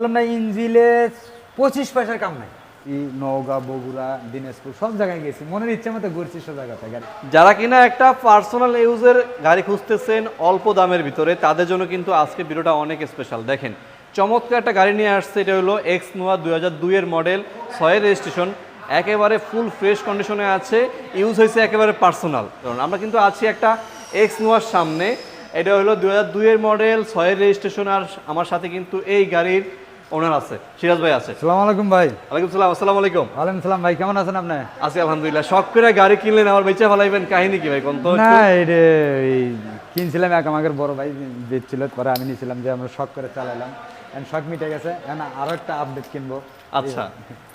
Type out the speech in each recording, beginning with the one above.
বললাম না ইঞ্জিলে পঁচিশ পয়সার কাম নাই। এই নওগাঁ বগুড়া দিনাজপুর সব জায়গায় গেছি। মনের ইচ্ছা মতো ঘুরছি সব জায়গাতে গাড়ি যারা কিনা একটা পার্সোনাল ইউজের গাড়ি খুঁজতেছেন অল্প দামের ভিতরে তাদের জন্য কিন্তু আজকে ভিডিওটা অনেক স্পেশাল দেখেন চমৎকার একটা গাড়ি নিয়ে আসছে এটা হলো এক্স নোয়া দুই হাজার দুইয়ের মডেল ছয়ের রেজিস্ট্রেশন একেবারে ফুল ফ্রেশ কন্ডিশনে আছে ইউজ হয়েছে একেবারে পার্সোনাল কারণ আমরা কিন্তু আছি একটা এক্স নোয়ার সামনে এটা হলো দু হাজার দুইয়ের মডেল ছয়ের রেজিস্ট্রেশন আর আমার সাথে কিন্তু এই গাড়ির ওনার আছে সিরাজ ভাই আছে। সালাম আলাইকুম ভাই। ওয়ালাইকুম সালাম আসসালামু আলাইকুম। ওয়ালাইকুম সালাম ভাই কেমন আছেন আপনি? আছি আলহামদুলিল্লাহ শখ করে গাড়ি কিনলেন আমার বেঁচে ফেলাইবেন কাহিনী কি ভাই কোন তো না এই কিনছিলাম এক আমাদের বড় ভাই দিচ্ছিল পরে আমি নিয়েছিলাম যে আমরা শখ করে চালাইলাম। এখন শখ মিটে গেছে এখন আরও একটা আপডেট কিনবো। আচ্ছা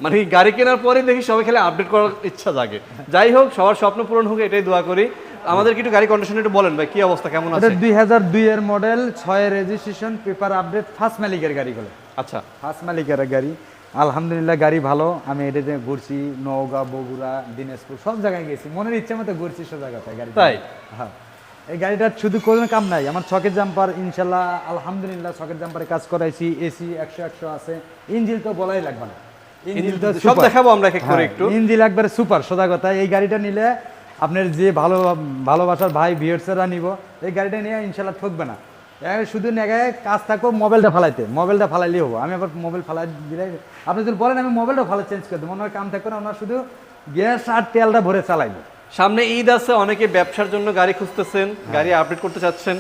মানে গাড়ি কেনার পরে দেখি সবাই খেলে আপডেট করার ইচ্ছা জাগে। যাই হোক সবার স্বপ্ন পূরণ হোক এটাই দোয়া করি। আমাদের একটু গাড়ি কন্ডিশন একটু বলেন ভাই কি অবস্থা কেমন আছে? দুই হাজার দুই এর মডেল ছয় রেজিস্ট্রেশন পেপার আপডেট ফার্স্ট মালিকের গাড়িগুলো আচ্ছা। ফার্স্ট মালিকের গাড়ি। আলহামদুলিল্লাহ গাড়ি ভালো। আমি এটাতে ঘুরছি নওগাঁ বগুড়া দিনাজপুর সব জায়গায় গেছি। মনের ইচ্ছা মতো ঘুরছি সব জায়গাতে গাড়ি তাই? হ্যাঁ। এই গাড়িটার শুধু কোনো কাম নাই। আমার ছকের জাম্পার ইনশাল্লাহ আলহামদুলিল্লাহ ছকের জাম্পারে কাজ করাইছি। এসি একশো একশো আছে। ইঞ্জিল তো বলাই লাগবে না। ইঞ্জিল তো সব দেখাবো আমরা এক এক করে হ্যাঁ, একটু। ইঞ্জিল একবারে সুপার সোজা কথা। এই গাড়িটা নিলে আপনার যে ভালো ভালোবাসার ভাই ভিউয়ার্সরা নিব এই গাড়িটা নিয়ে ইনশাল্লাহ ঠকবে না। শুধু নেগায় কাজ থাকো মোবাইলটা ফালাইতে। মোবাইলটা ফালাইলেই হব। আমি আবার মোবাইল ফালাই দিলে আপনি যদি বলেন আমি মোবাইলটা ফালাই চেঞ্জ করে দেবো ওনার কাম থাকবে না ওনার শুধু গ্যাস আর তেলটা ভরে চালাইবো। সামনে ঈদ আছে অনেকে ব্যবসার জন্য গাড়ি খুঁজতেছেন গাড়ি আপডেট করতে চাচ্ছেন।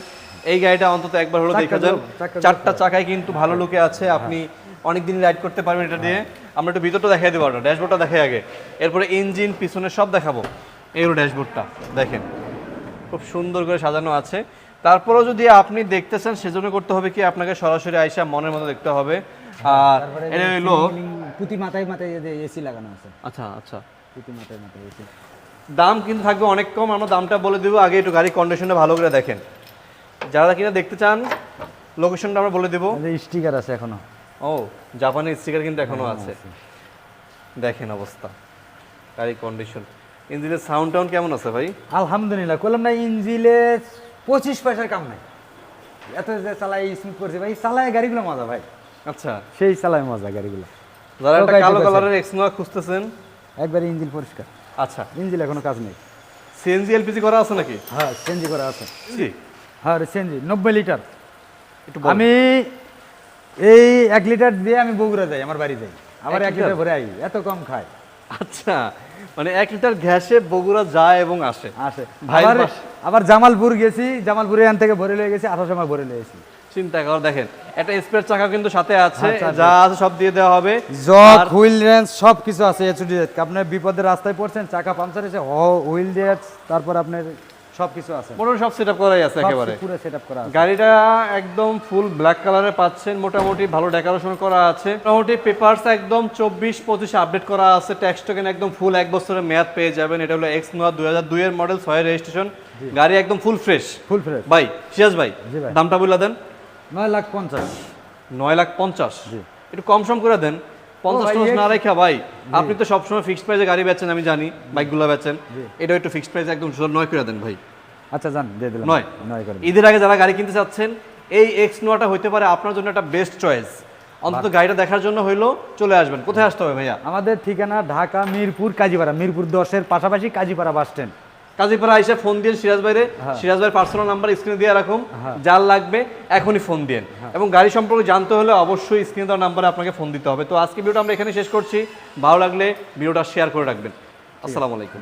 এই গাড়িটা অন্তত একবার হলো দেখা যান চারটা চাকায় কিন্তু ভালো লোকে আছে আপনি অনেক দিন রাইড করতে পারবেন এটা দিয়ে। আমরা একটু ভিতরটা দেখাই দেবো ড্যাশবোর্ডটা দেখাই আগে। এরপরে ইঞ্জিন পিছনে সব দেখাবো। এই হলো ড্যাশবোর্ডটা দেখেন। খুব সুন্দর করে সাজানো আছে। তারপরেও যদি আপনি দেখতেছেন সেজন্য করতে হবে কি? আপনাকে সরাসরি আইসা মনের মতো দেখতে হবে। আর এটা হলো পুঁতি মাথায় মাথায় এসি লাগানো আছে। আচ্ছা আচ্ছা। পুঁতি মাথায় মাথায় এসি দাম কিন্তু থাকবে অনেক কম। আমরা দামটা বলে দেবো। আগে একটু গাড়ির কন্ডিশনটা ভালো করে দেখেন। যারা কিনা দেখতে চান লোকেশনটা আমরা বলে দেবো। স্টিকার আছে এখনও। ও জাপানি স্টিকার কিন্তু এখনও আছে। দেখেন অবস্থা গাড়ির কন্ডিশন ইঞ্জিনের সাউন্ড টাউন কেমন আছে ভাই? আলহামদুলিল্লাহ করলাম না ইঞ্জিলে পঁচিশ পয়সার কাম নাই। এত যে চালাই স্মুথ করছে ভাই চালায় গাড়িগুলো মজা ভাই। আচ্ছা। সেই চালায় মজা গাড়িগুলো। যারা একটা কালো কালারের এক্সনোয়া খুঁজতেছেন? একবারে ইঞ্জিন পরিষ্কার। আচ্ছা। ইঞ্জিল এখনও কাজ নেই। সিএনজি এলপিজি করা আছে নাকি? হ্যাঁ চেঞ্জি করা আছে। জি হ্যাঁ চেঞ্জি নব্বই লিটার। একটু আমি এই এক লিটার দিয়ে আমি বগুড়া যাই আমার বাড়ি যাই। আবার এক লিটার লিটার? ভরে আই এত কম খায়। আচ্ছা মানে এক লিটার গ্যাসে বগুড়া যায় এবং আসে। আসে। ভাই আবার জামালপুর গেছি জামালপুরে এখান থেকে ভরে লয়ে গেছি আঠাশ সময় ভরে লেগেছি চিন্তা কর দেখেন একটা স্পেয়ার চাকা কিন্তু সাথে আছে আচ্ছা, আচ্ছা। যা আছে সব দিয়ে দেওয়া হবে। জক হুইল রেঞ্জ সব কিছু আছে এচডি আপনি বিপদের রাস্তায় পড়ছেন চাকা পাংচার হয়েছে হুইল দিয়ে তারপর আপনার সব কিছু আছে। মোটামুটি সব সেট করাই আছে একেবারে। পুরো সেট করা আছে। গাড়িটা একদম ফুল ব্ল্যাক কালারে পাচ্ছেন মোটামুটি ভালো ডেকোরেশন করা আছে। মোটামুটি পেপারস একদম চব্বিশ পঁচিশে আপডেট করা আছে। ট্যাক্স টোকেন একদম ফুল এক বছরের মেয়াদ পেয়ে যাবেন। এটা হলো এক্স নোয়া দুই হাজার দুইয়ের মডেল ছয় রেজিস্ট্রেশন গাড়ি একদম ফুল ফ্রেশ ফুল ফ্রেশ ভাই সিরাজ ভাই দামটা বলে দেন। নয় লাখ পঞ্চাশ। নয় লাখ পঞ্চাশ। জি। একটু কম সম করে দেন। পঞ্চাশ না রেখা ভাই আপনি তো সবসময় ফিক্সড প্রাইসে গাড়ি বেচেন আমি জানি বাইকগুলো বেচেন। এটা একটু ফিক্সড প্রাইসে একদম সুন্দর নয় করে দেন ভাই। আচ্ছা জান দিয়ে দিলাম। নয়। নয় করে ঈদের আগে যারা গাড়ি কিনতে চাচ্ছেন এই এক্স নোয়াটা হইতে পারে আপনার জন্য একটা বেস্ট চয়েস অন্তত গাড়িটা দেখার জন্য হইল চলে আসবেন। কোথায় আসতে হবে ভাইয়া? আমাদের ঠিকানা ঢাকা মিরপুর কাজীপাড়া। মিরপুর দশের পাশাপাশি কাজীপাড়া বাস স্ট্যান্ড। কাজীপাড়া আইসা ফোন দিয়ে সিরাজ ভাইরে। সিরাজ ভাইয়ের পার্সোনাল নাম্বার স্ক্রিনে দিয়ে রাখুন। যার লাগবে এখনই ফোন দিন এবং গাড়ি সম্পর্কে জানতে হলে অবশ্যই স্ক্রিনে দেওয়ার নাম্বারে আপনাকে ফোন দিতে হবে। তো আজকে ভিডিওটা আমরা এখানে শেষ করছি। ভালো লাগলে ভিডিওটা শেয়ার করে রাখবেন। আসসালামু আলাইকুম।